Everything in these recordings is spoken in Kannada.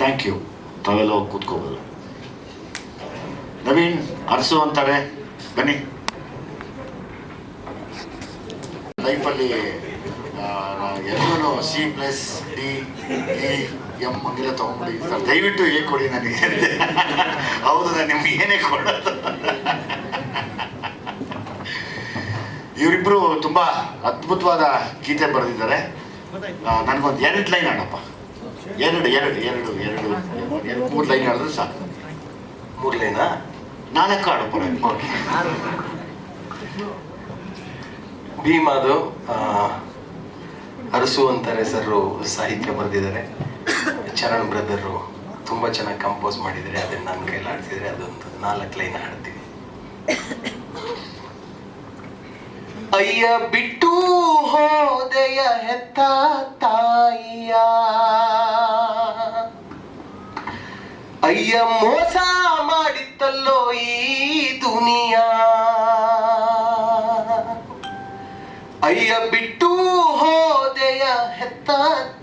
ಥ್ಯಾಂಕ್ ಯು ತಾವೆಲ್ಲ ಹೋಗಿ ಕೂತ್ಕೋಬೋದು. ನವೀನ್, ಅರಸು ಅಂತಾರೆ. ಬನ್ನಿ. ಲೈಫಲ್ಲಿ ಎಲ್ಲರೂ C plus D E M ಹಂಗೆಲ್ಲ ತೊಗೊಂಡ್ಬಿಡಿ. ಸರ್, ದಯವಿಟ್ಟು ಹೇಗೆ ಕೊಡಿ ನನಗೆ ಹೌದು, ನಾನು ನಿಮ್ಗೆ ಏನೇ ಕೊಡೋದು. ಇವರಿಬ್ಬರು ತುಂಬ ಅದ್ಭುತವಾದ ಗೀತೆ ಬರೆದಿದ್ದಾರೆ. ನನಗೊಂದು ಎರಡು ಲೈನ್ ಆಡಪ್ಪ ಎರಡು ಎರಡು ಎರಡು ಎರಡು ಮೂರು ಲೈನ್ ಹೇಳಿದ್ರೆ ಸಾಕು. ಮೂರು ಲೈನಾ ನಾಲ್ಕು ಹಾಡು ನನಗೆ ಭೀಮಾದು ಅರಸು ಅಂತಾರೆ ಸರ್ ಸಾಹಿತ್ಯ ಬರೆದಿದ್ದಾರೆ. ಚರಣ್ ಬ್ರದರು ತುಂಬ ಚೆನ್ನಾಗಿ ಕಂಪೋಸ್ ಮಾಡಿದರೆ ಅದನ್ನು ನನ್ನ ಕೈಲಿ ಆಡ್ತಿದ್ರೆ ಅದೊಂದು ನಾಲ್ಕು ಲೈನ್ ಹಾಡ್ತೀವಿ ಅಯ್ಯ ಬಿಟ್ಟು ಹೋದೆಯ ಹೆತ್ತ ತಾಯಿಯ. ಅಯ್ಯ ಮೋಸ ಮಾಡಿತ್ತಲ್ಲೋ ಈ ದುನಿಯಾ. ಅಯ್ಯ ಬಿಟ್ಟು ಹೋದೆಯ ಹೆತ್ತ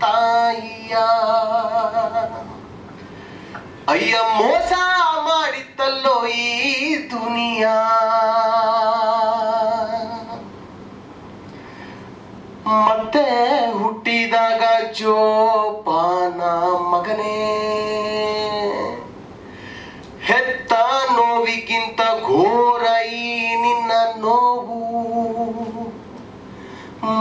ತಾಯಿಯ. ಅಯ್ಯ ಮೋಸ ಮಾಡಿತ್ತಲ್ಲೋ ಈ ದುನಿಯಾ. ಮತ್ತೆ ಹುಟ್ಟಿದಾಗ ಜೋಪಾನ ಮಗನೇ. ಹೆತ್ತ ನೋವಿಗಿಂತ ಘೋರ ಈ ನಿನ್ನ ನೋವು.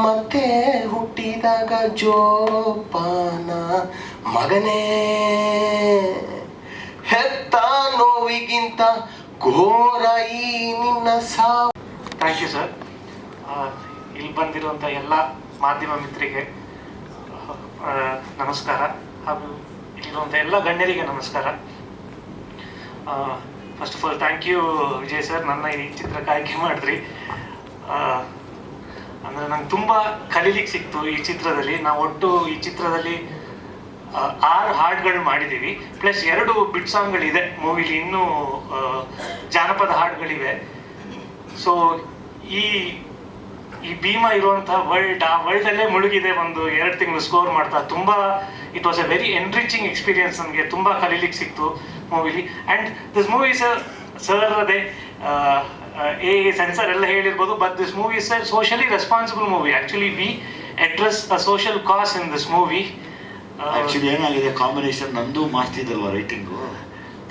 ಮತ್ತೆ ಹುಟ್ಟಿದಾಗ ಜೋಪಾನ ಮಗನೇ. ಹೆತ್ತ ನೋವಿಗಿಂತ ಘೋರ ಈ ನಿನ್ನ ಸಾವು. ಥ್ಯಾಂಕ್ ಯು ಸರ್ ಇಲ್ಲಿ ಬಂದಿರುವಂಥ ಎಲ್ಲ ಮಾಧ್ಯಮ ಮಿತ್ರರಿಗೆ ನಮಸ್ಕಾರ. ಹಾಗೂ ಇಲ್ಲಿರುವಂಥ ಎಲ್ಲ ಗಣ್ಯರಿಗೆ ನಮಸ್ಕಾರ. First of all thank you Vijay sir ನನ್ನ ಈ ಚಿತ್ರಕ್ಕೆ ಆಯ್ಕೆ ಮಾಡಿದ್ರಿ. ಅಂದ್ರೆ ನಂಗೆ ತುಂಬ ಕಲೀಲಿಕ್ಕೆ ಸಿಕ್ತು ಈ ಚಿತ್ರದಲ್ಲಿ. ನಾವು ಒಟ್ಟು ಈ ಚಿತ್ರದಲ್ಲಿ ಆರು ಹಾಡುಗಳು ಮಾಡಿದ್ದೀವಿ ಪ್ಲಸ್ ಎರಡು ಬಿಟ್ ಸಾಂಗ್ಗಳಿದೆ ಮೂವಿಲಿ ಇನ್ನೂ ಜಾನಪದ ಹಾಡುಗಳಿವೆ ಸೊ ಈ ಈ ಭೀಮಾ ಇರುವಂತಹ ವರ್ಲ್ಡ್ ಆ ವರ್ಲ್ಡ್ ಅಲ್ಲೇ ಮುಳುಗಿದೆ ಒಂದು ಎರಡು ತಿಂಗಳು ಸ್ಕೋರ್ ಮಾಡ್ತಾ, ತುಂಬಾ it was a very enriching experience ನಮಗೆ, ತುಂಬಾ ಕಲೀಲಿಕ್ಕೆ ಸಿಕ್ತು ಮೂವಿಲಿ ಅಂಡ್ ದಿಸ್ ಮೂವಿ ಸರ್ ಅದೇ ಎ ಸೆನ್ಸರ್ ಎಲ್ಲ ಹೇಳಿರ್ಬೋದು but this movie is a socially responsible movie actually we address a social cause in this movie actually ಏನಾಗಿದೆ? ಕಾಂಬಿನೇಷನ್ ನಂದು ಮಾಡ್ತಿದ್ದಲ್ವ ರೈಟಿಂಗು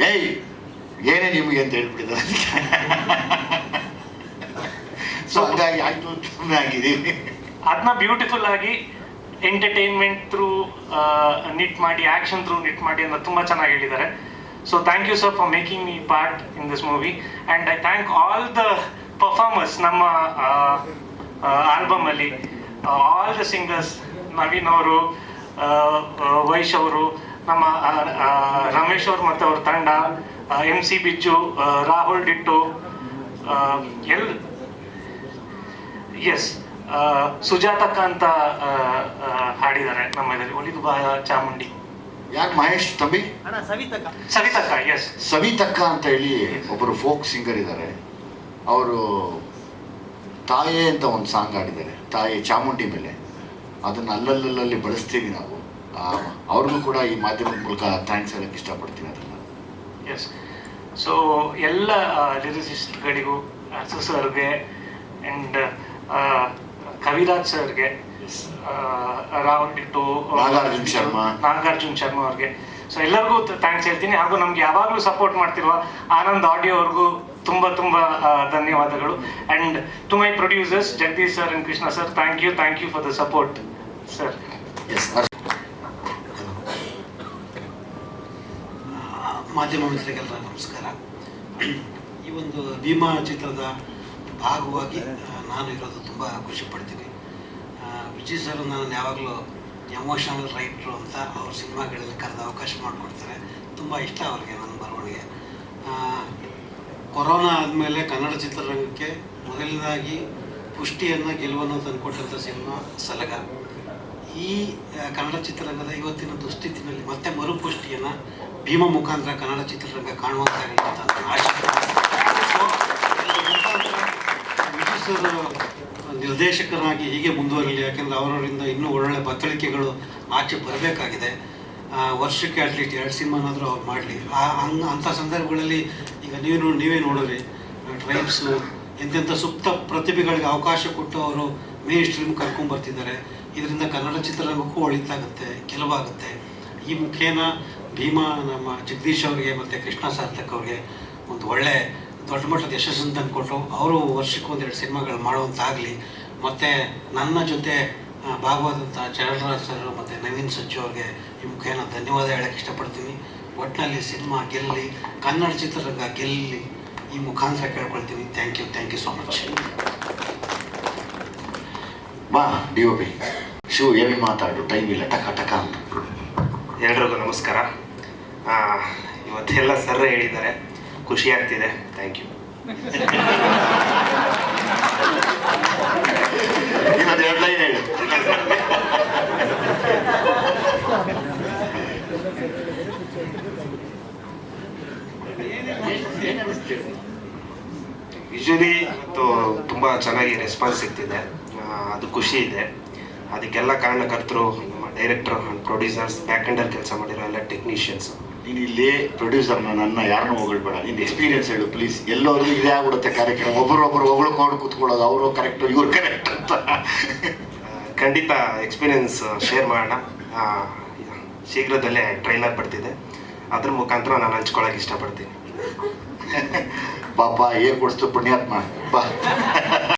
ಏಯ್, ಏನೇ ನಿಮಗೆ ಅಂತ ಹೇಳ್ಬಿಟ್ಟಿದ್ದಾರೆ. ಸೊ ಹಂಗಾಗಿ ಆಯ್ತು ಸುಮ್ಮನೆ ಅದನ್ನ ಬ್ಯೂಟಿಫುಲ್ ಆಗಿ ಎಂಟರ್ಟೈನ್ಮೆಂಟ್ ಥ್ರೂ ನಿಟ್ ಮಾಡಿ ಆಕ್ಷನ್ ಥ್ರೂ ನಿಟ್ ಮಾಡಿ ಅಂತ ತುಂಬ ಚೆನ್ನಾಗಿ ಹೇಳಿದ್ದಾರೆ so thank you sir for making me part in this movie and I thank all the performers ನಮ್ಮ ಆಲ್ಬಮ್ ಅಲ್ಲಿ ಆಲ್ ದ ಸಿಂಗರ್ಸ್ ನವೀನ್ ಅವರು ವೈಶ್ ಅವರು, ನಮ್ಮ ರಮೇಶ್ ಅವರು ಮತ್ತು ಅವ್ರ ತಂಡ M C Bijju Rahul Dito L S ಸುಜಾತಕ್ಕ ಅಂತ ಹಾಡಿದ್ದಾರೆ ನಮ್ಮ ಇದರಲ್ಲಿ. ಒಲಿದು ಬಾ ಚಾಮುಂಡಿ. ಯಾಕೆ ಮಹೇಶ್ ತಂಬಿ ಸವಿತಕ್ಕ. ಎಸ್ ಸವಿತಕ್ಕ ಅಂತ ಹೇಳಿ ಒಬ್ಬರು ಫೋಕ್ ಸಿಂಗರ್ ಇದ್ದಾರೆ. ಅವರು ತಾಯೇ ಅಂತ ಒಂದು ಸಾಂಗ್ ಆಡಿದ್ದಾರೆ ತಾಯಿ ಚಾಮುಂಡಿ ಮೇಲೆ. ಅದನ್ನು ಅಲ್ಲಲ್ಲಲ್ಲಿ ಬಳಸ್ತೀವಿ ನಾವು. ಅವ್ರಿಗೂ ಕೂಡ ಈ ಮಾಧ್ಯಮದ ಮೂಲಕ ಥ್ಯಾಂಕ್ಸ್ ಹೇಳಕ್ಕೆ ಇಷ್ಟಪಡ್ತೀನಿ ಅದನ್ನು. ಎಸ್ ಸೊ ಎಲ್ಲ ಲಿರಿಸಿಸ್ಟ್ಗಳಿಗೂ ಸರ್ಗೆ ಆ್ಯಂಡ್ ಕವಿರಾಜ್ ಸರ್ಗೆ ರಾಹುಲ್ ಬಿಟ್ಟು ನಾಗಾರ್ಜುನ್ ಶರ್ಮಾ. ನಾಗಾರ್ಜುನ್ ಶರ್ಮಾ ಅವ್ರಿಗೆ. ಸೊ ಎಲ್ಲರಿಗೂ ಥ್ಯಾಂಕ್ಸ್ ಹೇಳ್ತೀನಿ. ಹಾಗೂ ನಮ್ಗೆ ಯಾವಾಗಲೂ ಸಪೋರ್ಟ್ ಮಾಡ್ತಿರುವ ಆನಂದ್ ಆಡಿಯೋ ಅವ್ರಿಗೂ ತುಂಬ ತುಂಬ ಧನ್ಯವಾದಗಳು. And to my producers Jagadish sir and Krishna sir thank you thank you for the support sir yes ಮಾಧ್ಯಮ ಮಿತ್ರರಿಗೆಲ್ಲ ನಮಸ್ಕಾರ. ಈ ಒಂದು ಭೀಮಾ ಚಿತ್ರದ ಭಾಗವಾಗಿ ನಾನು ಇರೋದು ತುಂಬ ಖುಷಿ ಪಡ್ತೀನಿ. ವಿಜಯ್ ಸರ್ ನಾನು ಯಾವಾಗಲೂ ಎಮೋಷನಲ್ ರೈಟ್ರು ಅಂತ ಅವ್ರ ಸಿನಿಮಾಗಳಲ್ಲಿ ಕರೆದ ಅವಕಾಶ ಮಾಡಿಕೊಡ್ತಾರೆ. ತುಂಬ ಇಷ್ಟ ಅವ್ರಿಗೆ ನನ್ನ ಬರವಣಿಗೆ. ಕೊರೋನಾ ಆದಮೇಲೆ ಕನ್ನಡ ಚಿತ್ರರಂಗಕ್ಕೆ ಮೊದಲನೇದಾಗಿ ಪುಷ್ಟಿಯನ್ನು, ಗೆಲುವನ್ನು ತಂದುಕೊಟ್ಟಂಥ ಸಿನಿಮಾ ಸಲಗ. ಈ ಕನ್ನಡ ಚಿತ್ರರಂಗದ ಇವತ್ತಿನ ದುಸ್ಥಿತಿನಲ್ಲಿ ಮತ್ತೆ ಮರುಪುಷ್ಟಿಯನ್ನು ಭೀಮ ಮುಖಾಂತರ ಕನ್ನಡ ಚಿತ್ರರಂಗ ಅಂತ ಆಶೆ ಸೊ, ಇದರ ಮುಖಾಂತರ ವಿಜಯ್ ಸರ್ ನಿರ್ದೇಶಕರಾಗಿ ಹೀಗೆ ಮುಂದುವರಲಿ, ಯಾಕೆಂದ್ರೆ ಅವರವರಿಂದ ಇನ್ನೂ ಒಳ್ಳೊಳ್ಳೆ ಬತ್ತಳಿಕೆಗಳು ಆಚೆ ಬರಬೇಕಾಗಿದೆ. ವರ್ಷಕ್ಕೆ ಅಟ್ಲೀಸ್ಟ್ ಎರಡು ಸಿನಿಮಾನಾದರೂ ಅವ್ರು ಮಾಡಲಿ. ಹಂಗ ಅಂಥ ಸಂದರ್ಭಗಳಲ್ಲಿ ಈಗ ನೀವು ನೀವೇ ನೋಡ್ರಿ ಟ್ರೈಬ್ಸು ಎಂತೆಂಥ ಸುಪ್ತ ಪ್ರತಿಭೆಗಳಿಗೆ ಅವಕಾಶ ಕೊಟ್ಟು ಅವರು ಮೇನ್ ಸ್ಟ್ರೀಮ್ ಕರ್ಕೊಂಡ್ಬರ್ತಿದ್ದಾರೆ ಇದರಿಂದ ಕನ್ನಡ ಚಿತ್ರರಂಗಕ್ಕೂ ಒಳಿತಾಗುತ್ತೆ, ಕೆಲವಾಗುತ್ತೆ. ಈ ಮುಖೇನ ಭೀಮಾ ನಮ್ಮ ಜಗದೀಶ್ ಅವರಿಗೆ ಮತ್ತು ಕೃಷ್ಣ ಸಾರ್ಥಕ್ ಅವರಿಗೆ ಒಂದು ಒಳ್ಳೆ ದೊಡ್ಡ ಮಟ್ಟದ ಯಶಸ್ಸನ್ನು ತಂದುಕೊಟ್ಟು ಅವರು ವರ್ಷಕ್ಕೆ ಒಂದೆರಡು ಸಿನಿಮಾಗಳು ಮಾಡುವಂತಾಗಲಿ ಮತ್ತು ನನ್ನ ಜೊತೆ ಭಾಗವಾದಂಥ ಚರಣರಾಜ್ ಸರ್ ಮತ್ತು ನವೀನ್ ಸಜ್ಜು ಅವ್ರಿಗೆ ಈ ಮುಖೇನ ಧನ್ಯವಾದ ಹೇಳಕ್ಕೆ ಇಷ್ಟಪಡ್ತೀನಿ. ಒಟ್ಟಿನಲ್ಲಿ ಸಿನಿಮಾ ಗೆಲ್ಲಿ ಕನ್ನಡ ಚಿತ್ರರಂಗ ಗೆಲ್ಲಿ ಈ ಮುಖಾಂತರ ಕೇಳ್ಕೊಳ್ತೀನಿ. Thank you thank you so much. ಬಾ ಡಿ ಓ ಪಿ. ಶಿವ ಏನು ಮಾತಾಡು? ಟೈಮ್ ಇಲ್ಲ ಟಕ ಟಕ ಅಂತ. ಎಲ್ರಿಗೂ ನಮಸ್ಕಾರ. ಆ, ಇವತ್ತೆಲ್ಲ ಸರ್ ಹೇಳಿದ್ದಾರೆ. ಖುಷಿ ಆಗ್ತಿದೆ ಥ್ಯಾಂಕ್ ಯು ಇನ್ನೊಂದು ಎರಡು ಯೂಶಲಿ ಇವತ್ತು ತುಂಬ ಚೆನ್ನಾಗಿ ರೆಸ್ಪಾನ್ಸ್ ಸಿಗ್ತಿದೆ. ಅದು ಖುಷಿ ಇದೆ. ಅದಕ್ಕೆಲ್ಲ ಕಾರಣಕರ್ತರು, ನಮ್ಮ ಡೈರೆಕ್ಟರ್ ಪ್ರೊಡ್ಯೂಸರ್ಸ್ ಬ್ಯಾಕ್ ಕೆಲಸ ಮಾಡಿರೋ ಎಲ್ಲ ಟೆಕ್ನಿಷಿಯನ್ಸ್ ನೀನು ಇಲ್ಲಿ ಪ್ರೊಡ್ಯೂಸರ್ನ ನನ್ನ ಯಾರನ್ನೂ ಹೊಗಳ್ಬೇಡ ನಿನ್ನ ಎಕ್ಸ್ಪೀರಿಯನ್ಸ್ ಹೇಳು ಪ್ಲೀಸ್ ಎಲ್ಲರಿಗೂ ಇದೇ ಆಗ್ಬಿಡುತ್ತೆ ಕಾರ್ಯಕ್ರಮ. ಒಬ್ಬರೊಬ್ಬರು ಹೊಗಳ್ಕೊಂಡು ಕೂತ್ಕೊಳ್ಳೋದು ಅವರು ಕರೆಕ್ಟ್ ಇವ್ರು ಕರೆಕ್ಟ್ ಅಂತ. ಖಂಡಿತ ಎಕ್ಸ್ಪೀರಿಯನ್ಸ್ ಶೇರ್ ಮಾಡೋಣ. ಆ, ಶೀಘ್ರದಲ್ಲೇ ಟ್ರೈಲರ್ ಬರ್ತಿದೆ. ಅದ್ರ ಮುಖಾಂತರ ನಾನು ಹಂಚ್ಕೊಳ್ಳೋಕೆ ಇಷ್ಟಪಡ್ತೀನಿ. ಪಾಪ ಏನ್ ಕೊಡಿಸ್ತು ಪುಣ್ಯಾತ್ಮ? ಬಾ.